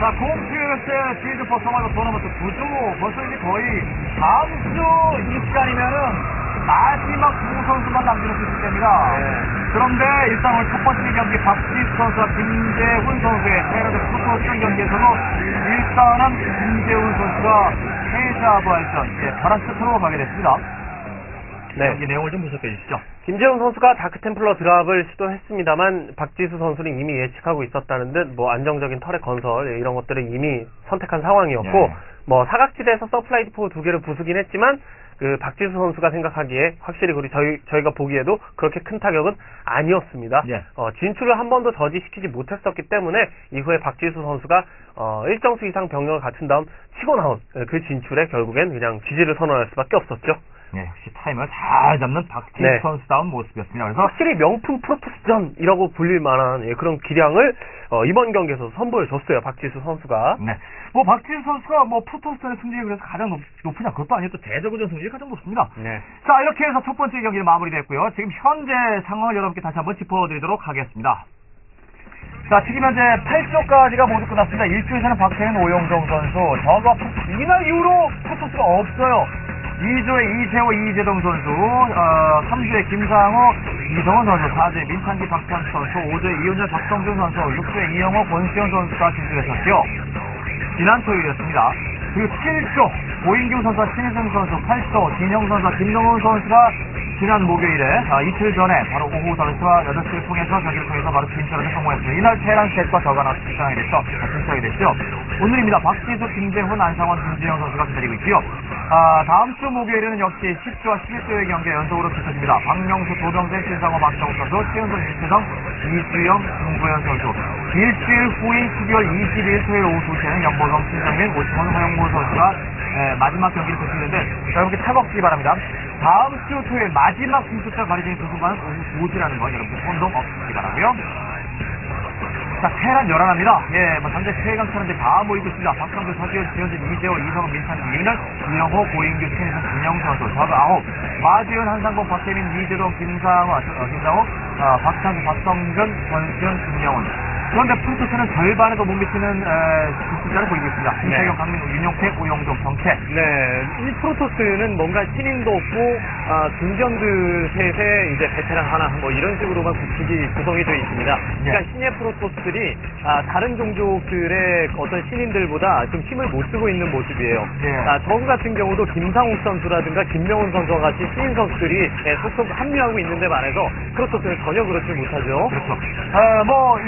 자, 곰퓨스 필드 퍼서마이버 토너먼트 9주 벌써 이제 거의 다음 주 이 시간이면은 마지막 두 선수만 남기는 수준입니다. 네. 그런데 일단 오늘 첫 번째 경기 박지수 선수와 김재훈 선수의 테러드 푸토스 경기에서도 일단은 김재훈 선수가 패자부 할전 예, 바라스트로 가게 됐습니다. 네. 경기 내용을 좀 분석해 주시죠. 김재훈 선수가 다크템플러 드랍을 시도했습니다만 박지수 선수는 이미 예측하고 있었다는 듯 뭐 안정적인 털의 건설 예, 이런 것들을 이미 선택한 상황이었고 예. 뭐 사각지대에서 서플라이 디포 두 개를 부수긴 했지만 그 박지수 선수가 생각하기에 확실히 우리 저희 저희가 보기에도 그렇게 큰 타격은 아니었습니다. 예. 어, 진출을 한 번도 저지시키지 못했었기 때문에 이후에 박지수 선수가 어, 일정 수 이상 병력을 갖춘 다음 치고 나온 예, 그 진출에 결국엔 그냥 지지를 선언할 수밖에 없었죠. 예, 역시 타임을 잘 잡는 박지수 네. 선수다운 모습이었습니다. 그래서 확실히 명품 프로토스전이라고 불릴 만한 예, 그런 기량을 어, 이번 경기에서 선보여줬어요 박지수 선수가. 네. 뭐 박지수 선수가 뭐 프로토스의 승률이 그래서 가장 높, 높으냐 그것도 아니고 또 대저구전 승률이 가장 높습니다. 네. 자 이렇게 해서 첫 번째 경기는 마무리됐고요. 지금 현재 상황을 여러분께 다시 한번 짚어드리도록 하겠습니다. 자 지금 현재 8조까지가 모두 끝났습니다. 1조에서는 박태현, 오영정 선수 저거 이날 이후로 프로토스가 없어요. 2조에 이세호, 이재동 선수, 어, 3조에 김상호, 이성원 선수, 4조에 민찬기, 박찬 선수, 5조에 이훈열, 박성준 선수, 6조에 이영호, 권수현 선수가 진출했었죠. 지난 토요일이었습니다. 그리고 7조 고인규 선수와 신혜성 선수, 8조 진영 선수와 김동훈 선수가 지난 목요일에 아, 이틀 전에 바로 오후 선수와 8시를 통해서 경기를 통해서 바로 진출하는 성공했습니다. 이날 테란 셋과 저가 출장이 됐죠. 아, 진출하게 됐죠. 오늘입니다. 박지수, 김재훈, 안상원, 김재영 선수가 기다리고 있고요. 아, 다음 주 목요일에는 역시 10조와 11조의 경기 연속으로 펼쳐집니다. 박명수, 도정재, 신상호, 박정우 선수, 최은선, 윤태성, 이주영, 김구현 선수. 일주일 후인 12월 22일 토요일 오후 2시에는 연보성, 신정민, 오승원, 허영모 선수가 에, 마지막 경기를 펼치는데 여러분께 차갑시기 바랍니다. 다음 주 토요일 마지막 승수가 가려지는 그 순간은 오후 2시라는 거 여러분들 혼동 없으시기 바라고요. 자, 테란 열안합니다. 예, 뭐, 당장 최강 차는데 다 모이고 있습니다. 박성준, 서지현, 지현진, 이재호, 이성은, 민찬, 이인열, 이영호, 고인규, 최인선, 김영 선수, 저그 아홉, 마지은, 한상봉, 박혜민, 이재동, 김상호, 어, 김상호, 어, 박찬수, 박성준, 권수현, 김영훈. 그런데 프로토스는 절반에도 못 미치는 에, 숫자를 보이고 있습니다. 김태경, 강민우, 윤용택, 오영종, 정채. 네, 이 프로토스는 뭔가 신인도 없고 아, 중견들 셋에 이제 베테랑 하나 뭐 이런 식으로만 구축이 구성이 되어 있습니다. 그러니까 예. 신예 프로토스들이 아, 다른 종족들의 어떤 신인들보다 좀 힘을 못 쓰고 있는 모습이에요. 예. 아, 저구 같은 경우도 김상욱 선수라든가 김명훈 선수와 같이 신인 선수들이 예, 속속 합류하고 있는데 반해서 프로토스는 전혀 그렇지 못하죠. 그렇죠. 어, 뭐, 이,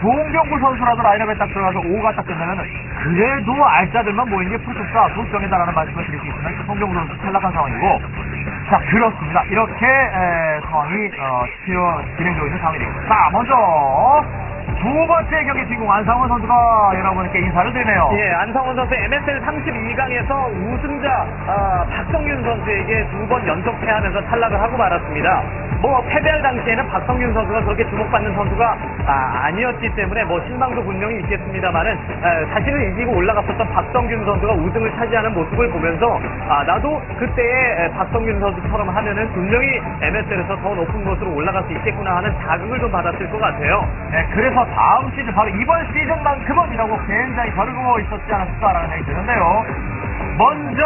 조홍경구 선수라도 라인업에 딱 들어가서 5가 딱 되면은, 그래도 알짜들만 모이는 게 프로토스가 돌정이다라는 말씀을 드릴 수 있으면, 송경구 선수 탈락한 상황이고, 자, 그렇습니다. 이렇게, 에, 상황이, 어, 치어, 진행되고 있는 상황이 되겠습니다. 자, 먼저, 두 번째 경기 주인공 안상원 선수가 여러분께 인사를 드리네요. 예, 안성원 선수 MSL 32강에서 우승자 아, 박성균 선수에게 두 번 연속 패하면서 탈락을 하고 말았습니다. 뭐 패배할 당시에는 박성균 선수가 그렇게 주목받는 선수가 아, 니었기 때문에 뭐 실망도 분명히 있겠습니다만은 아, 자신을 이기고 올라갔었던 박성균 선수가 우승을 차지하는 모습을 보면서 아, 나도 그때의 에, 박성균 선수처럼 하면은 분명히 MSL에서 더 높은 곳으로 올라갈 수 있겠구나 하는 자극을 좀 받았을 것 같아요. 네, 그래서 다음 시즌, 바로 이번 시즌만큼은 이라고 굉장히 벼르고 있었지 않았을까라는 생각이 드는데요. 먼저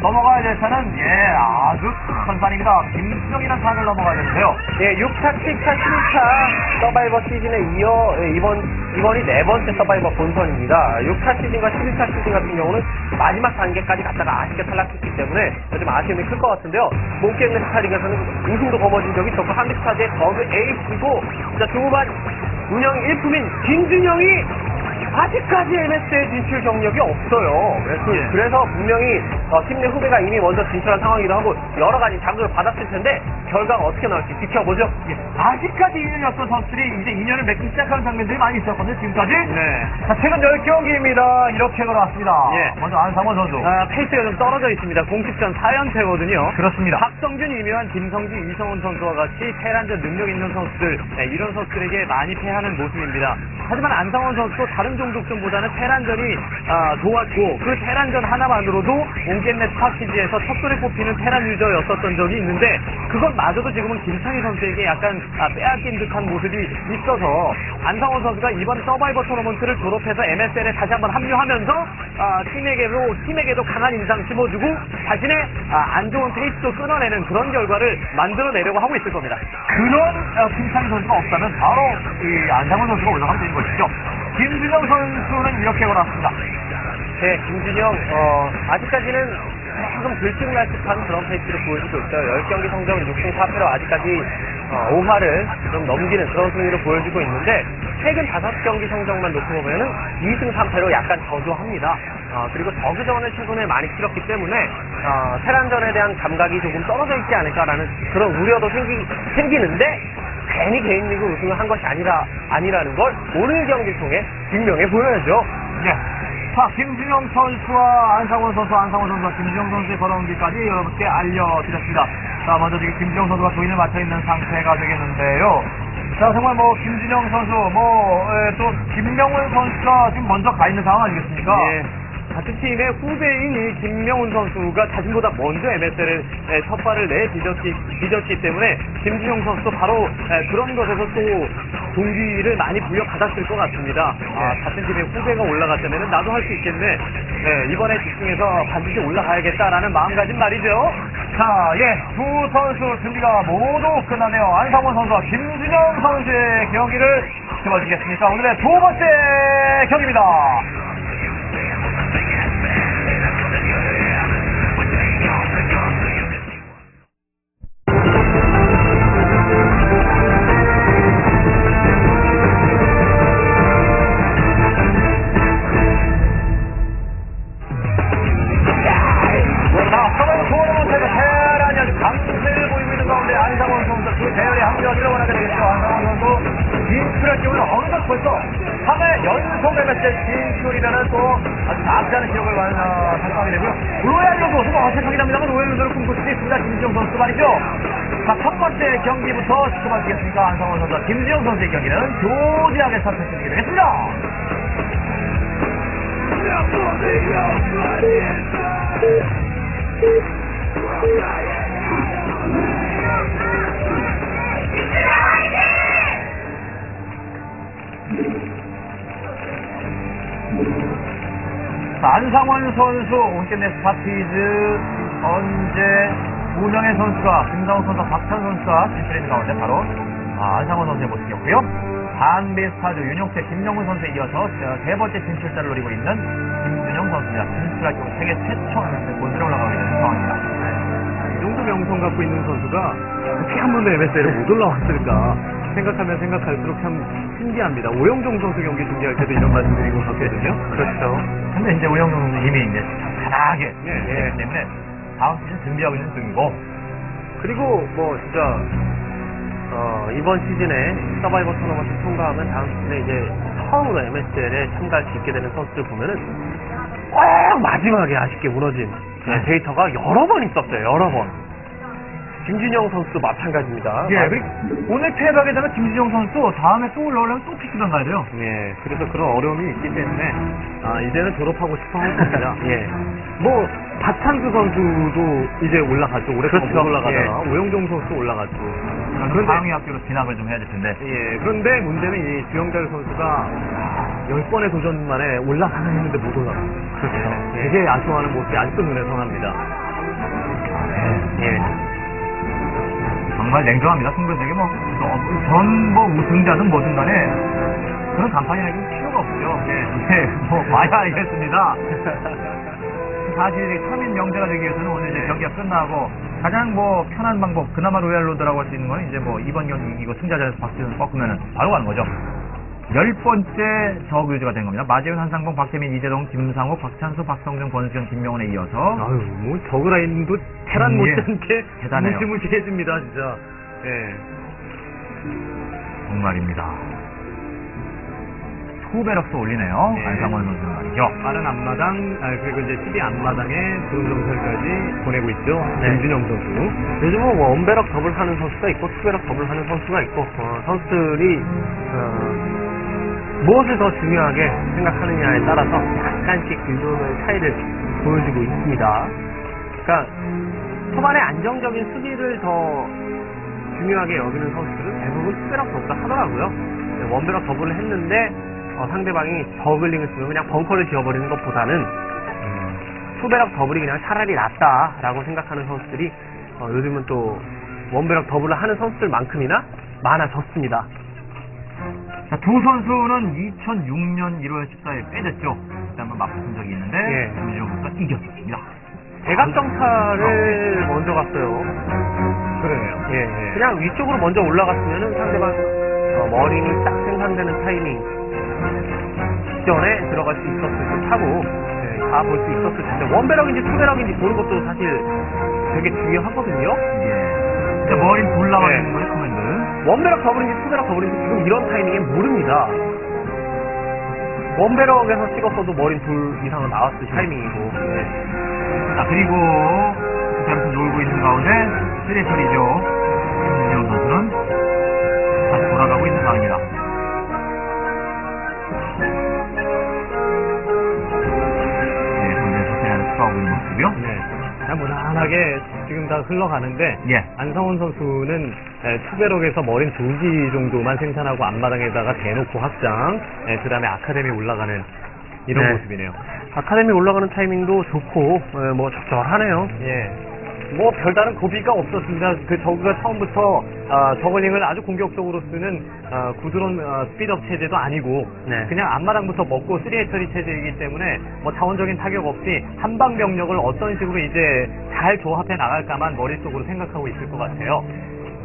넘어가야 될 차는, 예, 아주 큰 산입니다. 김수정이라는 산을 넘어가야 되는데요. 예, 6차, 7차, 7차 서바이버 시즌에 이어 예, 이번 이번이 네 번째 서바이버 본선입니다. 6차 시즌과 7차 시즌 같은 경우는 마지막 단계까지 갔다가 아쉽게 탈락했기 때문에 좀 아쉬움이 클 것 같은데요. 몽게임 스타리그에서는 우승도 거머쥔 적이 있었고 한국 스타즈의 더그 에이스고 진짜 중후반 운영 일품인 김준영이 아직까지 MS의 진출 경력이 없어요. 그래서, 예. 그래서 분명히 어, 팀내 후배가 이미 먼저 진출한 상황이기도 하고 여러 가지 자극을 받았을 텐데 결과가 어떻게 나올지 지켜보죠. 예, 아직까지 2년이었던 선수들이 이제 2년을 맺기 시작하는 장면들이 많이 있었거든요, 지금까지. 네. 자, 최근 10경기입니다. 이렇게 걸어왔습니다. 예. 먼저 안상원 선수. 아, 페이스가 좀 떨어져 있습니다. 공식전 4연패거든요. 그렇습니다. 박성준, 이묘한, 김성지, 이성훈 선수와 같이 테란전 능력 있는 선수들, 네, 이런 선수들에게 많이 패하는 모습입니다. 하지만 안상원 선수도 다른 종족전보다는 테란전이 아, 좋았고 그 테란전 하나만으로도 온겐넷 스파키지에서 첫돌에 뽑히는 테란 유저였었던 적이 있는데 그것마저도 지금은 김창희 선수에게 약간 아, 빼앗긴 듯한 모습이 있어서 안상원 선수가 이번 서바이버 토너먼트를 졸업해서 MSL에 다시 한번 합류하면서 아, 팀에게도 팀에게도 강한 인상 심어주고 자신의 아, 안 좋은 테이스도 끊어내는 그런 결과를 만들어내려고 하고 있을 겁니다. 그런 어, 김창희 선수가 없다면 바로 이 안상원 선수가 올라가면 되는 것이죠. 김준영 선수는 이렇게 걸었습니다. 네, 김준영, 어, 아직까지는 조금 들쭉날쭉한 그런 페이스를 보여주고 있어요. 10경기 성적 6승 4패로 아직까지 어, 5화를 좀 넘기는 그런 승리를 보여주고 있는데 최근 5경기 성적만 놓고 보면 은 2승 3패로 약간 저조합니다. 어, 그리고 저그전을 최근에 많이 치렀기 때문에 어, 테란전에 대한 감각이 조금 떨어져 있지 않을까라는 그런 우려도 생기, 생기는데 괜히 개인 리그 우승을 한 것이 아니라, 아니라는 걸 오늘 경기를 통해 증명해 보여야죠. 예. 자, 김준영 선수와 안상원 선수, 안상원 선수와 김준영 선수의 걸어온 길까지 여러분께 알려드렸습니다. 자, 먼저 지금 김준영 선수가 조인을 맡아 있는 상태가 되겠는데요. 자, 정말 뭐, 김준영 선수, 뭐, 에, 또, 김명훈 선수가 지금 먼저 가 있는 상황 아니겠습니까? 예. 같은 팀의 후배인 이 김명훈 선수가 자신보다 먼저 MSL에 첫 발을 내디뎠기 디뎠기 때문에 김준영 선수도 바로 에, 그런 것에서 또 동기를 많이 부여받았을 것 같습니다. 아, 같은 팀의 후배가 올라갔다면 나도 할 수 있겠네. 네, 이번에 집중해서 반드시 올라가야겠다라는 마음가짐 말이죠. 자, 예, 두 선수 준비가 모두 끝나네요. 안상원 선수와 김준영 선수의 경기를 지켜봐주겠습니까? 오늘의 두 번째 경기입니다. MSL 진출이라는 또 아주 않은 기록을 달성하게 되고요. 로얄 요소 정말 어색하긴 합니다만 로얄 요소를 꿈꿀 수 있습니다. 김지영 선수 말이죠. 자, 첫 번째 경기부터 지켜봐주겠습니까? 안상원 선수와 김지영 선수의 경기는 조지하게 선택해주게 되겠습니다. 안상원 선수, 온게네 스파티즈, 언제, 우명의 선수가, 김상욱 선수와 박찬 선수가 진출있는 가운데 바로, 아, 안상원 선수의 모습이었고요. 반비 스타즈, 윤용태, 김영훈 선수에 이어서 어, 세 번째 진출자를 노리고 있는 김준영 선수입니다. 진출할 경우 세계 최초 본선에 올라가게 되는 상황입니다. 이 정도 명성 갖고 있는 선수가 어떻게 한 번도 MSL에 못 올라왔을까 생각하면 생각할수록 참 신기합니다. 오영종 선수 경기 준비할 때도 이런 말씀 드린 것 같거든요. 그렇죠. 근데 이제 우영 선수는 이미 이제 편하게 예, 예, 예. 때문에 다음 시즌 준비하고 있는 중이고, 그리고 뭐 진짜 어, 이번 시즌에 서바이버 토너먼트 통과하면 다음 시즌에 이제 처음으로 MSL에 참가할 수 있게 되는 선수들 보면은 꼭 마지막에 아쉽게 무너진 네. 데이터가 여러 번 있었어요. 여러 번. 김준영 선수도 마찬가지입니다. 예, 마- 그리고 오늘 패배하게 되면 김준영 선수 다음에 또 올라오려면 또 피크던 가야 돼요. 예, 그래서 그런 어려움이 있기 때문에 아, 이제는 졸업하고 싶어 할 겁니다. 예. 뭐 박찬수 선수도 이제 올라갔죠. 오랫동안 그렇죠. 못 올라가다가 오영종 선수도 올라갔고. 그런데 상위 학교로 진학을 좀 해야 될 텐데. 예, 그런데 문제는 이 주영달 선수가 열 번의 도전 만에 올라가나 했는데 못 올라가. 그렇죠. 되게 아쉬워하는 모습이 아직도 눈에 선합니다. 예. 정말 냉정합니다. 승부적이 뭐, 전뭐 우승자든 뭐든 간에 그런 간판이 나기 필요가 없죠. 예, 예, 뭐, 봐야 알겠습니다. 사실 이 3인 명제가 되기 위해서는 오늘 이제 경기가 끝나고 가장 뭐 편한 방법, 그나마 로얄 로드라고 할 수 있는 건 이제 뭐 이번 경기 이기고 승자전에서 박지훈 꺾으면은 바로 가는 거죠. 열 번째 적 유지가 된 겁니다. 마재훈, 한상봉, 박태민, 이재동, 김상욱, 박찬수, 박성준, 권수현, 김명훈에 이어서 아유, 뭐 저그 라인도 테란 음, 예. 못지않게 대단해요. 무시무시해집니다, 진짜. 예. 정말입니다. 투배럭도 올리네요. 네. 안상원 선수는 말이죠. 빠른 앞마당, 아, 그리고 이제 12 앞마당에 점수까지 보내고 있죠. 네. 김준영 선수. 요즘은 뭐 원배럭 더블 하는 선수가 있고 투배럭 더블 하는 선수가 있고 어, 선수들이 어, 무엇을 더 중요하게 생각하느냐에 따라서 약간씩 기존의 차이를 보여주고 있습니다. 그러니까 초반에 안정적인 수비를 더 중요하게 여기는 선수들은 대부분 투베락 더블을 하더라고요. 네, 원베락 더블을 했는데 어, 상대방이 저글링을 쓰면 그냥 벙커를 지어버리는 것보다는 음, 투베락 더블이 그냥 차라리 낫다라고 생각하는 선수들이 어, 요즘은 또 원베락 더블을 하는 선수들만큼이나 많아졌습니다. 자, 두 선수는 2006년 1월 14일 빼졌죠. 그때 한번 맞붙은 적이 있는데 예. 김준영 선수가 이겼었습니다. 대각정찰을 먼저 갔어요. 그러네요. 예, 예. 그냥 위쪽으로 먼저 올라갔으면은 상대방 어, 머리를 딱 생산되는 타이밍 직전에 들어갈 수 있었을 듯 하고 예, 가볼 수 있었을 텐데 원배럭인지 투배럭인지 보는 것도 사실 되게 중요하거든요. 예. 이제 머린 돌 나와 네. 있는 거예요, 커맨드. 원배럭 더블인지 투배럭 더블인지 지금 이런 타이밍에 모릅니다. 원배럭에서 찍었어도 머린 둘 이상은 나왔을 타이밍이고 예. 자, 그리고 잠시 놀고 있는 가운데 쓰레처리죠. 김준영 선수는 다시 돌아가고 있는 상황입니다. 네, 현재 서세라는 수하고 있는 모습이요. 네. 그냥 무난하게 지금 다 흘러가는데 예. 안성훈 선수는 에, 투베럭에서 머린 두기 정도만 생산하고 앞마당에다가 대놓고 확장, 에, 그다음에 아카데미 올라가는 이런 네. 모습이네요. 아카데미 올라가는 타이밍도 좋고 예, 뭐 적절하네요. 예. 뭐 별다른 고비가 없었습니다. 그 저그가 처음부터 아, 저글링을 아주 공격적으로 쓰는 아, 구드론 아, 스피드업 체제도 아니고 네. 그냥 앞마당부터 먹고 3의 처리 체제이기 때문에 뭐 자원적인 타격 없이 한방 병력을 어떤 식으로 이제 잘 조합해 나갈까만 머릿속으로 생각하고 있을 것 같아요.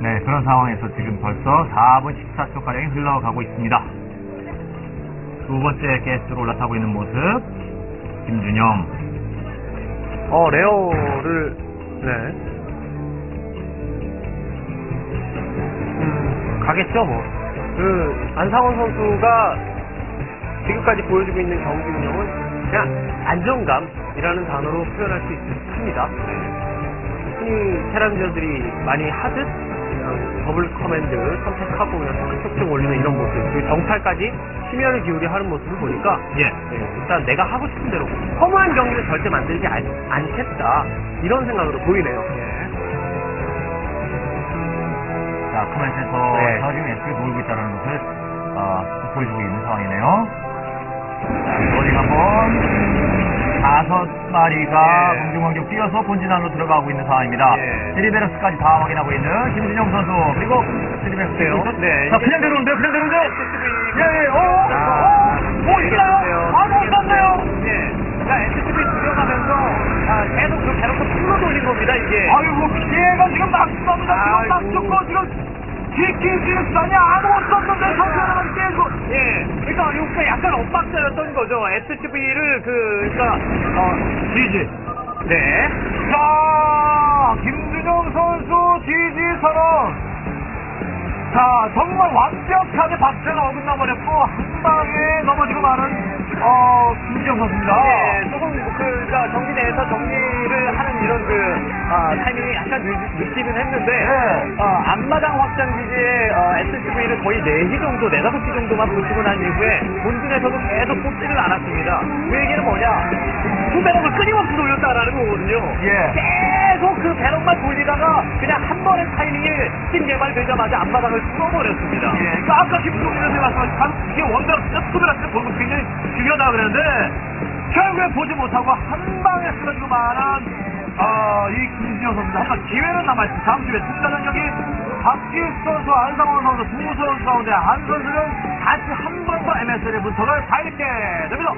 네, 그런 상황에서 지금 벌써 4분 14초가량이 흘러가고 있습니다. 두 번째 게스트로 올라타고 있는 모습, 김준영. 어, 레어를, 네. 음, 가겠죠, 뭐. 그, 안상원 선수가 지금까지 보여주고 있는 경기 운영은 그냥 안정감이라는 단어로 표현할 수 있습니다. 흔히 테란저들이 많이 하듯 더블 커맨드 선택하고 그냥 툭툭 올리는 이런 모습, 그리고 정찰까지 심혈을 기울여 하는 모습을 보니까 예. 네, 일단 내가 하고 싶은 대로 허무한 경기는 절대 만들지 않, 않겠다 이런 생각으로 보이네요. 자, 커맨센터 네. 저 지금 SK 놀고 있다는 것을 어, 보여주고 있는 상황이네요. 자, 버링 한번 다섯 마리가 예. 공중공격 뛰어서 본진 안으로 들어가고 있는 상황입니다. 예. 트리베러스까지 다 확인하고 있는 김준영 선수 그리고 트리베러스요. 네, 자, 그냥 내려오는데요, 그냥 내려오는데요. SCV 예, 예, 오, 오, 있나요? 아무 없었네요 예. 그러니까 SCV 들어가면서 아, 계속 그 배럭도 풀로 돌린 겁니다, 이게. 아이고 피해가 지금 막습니다. 지금 막 아이고. 죽고 지금 지키지 수단이 아무것도 없는데 선수는 깨고 예. 그러니까 여기가 약간 SCV를 그, 그러니까, 어, 지지. 네. 자, 김준영 선수 지지 선언. 자, 정말 완벽하게 박자가 어긋나 버렸고 한 방에 넘어지고 마는 어 김준영 선수입니다. 예, 조금 그, 그러니까 경기 내에서 이런 그, 아, 타이밍이 약간 늦, 늦기는 했는데, 네. 어, 앞마당 확장 기지에 어, SCV를 거의 4기 정도, 4, 5기 정도만 붙이고 난 이후에 본진에서도 계속 뽑지를 않았습니다. 그 얘기는 뭐냐? 두 배럭을 끊임없이 돌렸다라는 거거든요. 예. 계속 그 배럭만 돌리다가 그냥 한 번의 타이밍에 팀 개발되자마자 앞마당을 뚫어버렸습니다. 예, 그러니까 아까 김준영 선수가 말씀하신 이게 원작 보는 거 굉장히 중요하다고 그랬는데 결국에 보지 못하고 한 방에 쓰러지고 말한 어, 이 한번 기회는 남아있습니다. 다음 주에 특가 전적이 박지욱 선수, 안상원 선수 두 선수 가운데 한 선수는 다시 한 번 더 MSL의 문턱을 밟게 됩니다.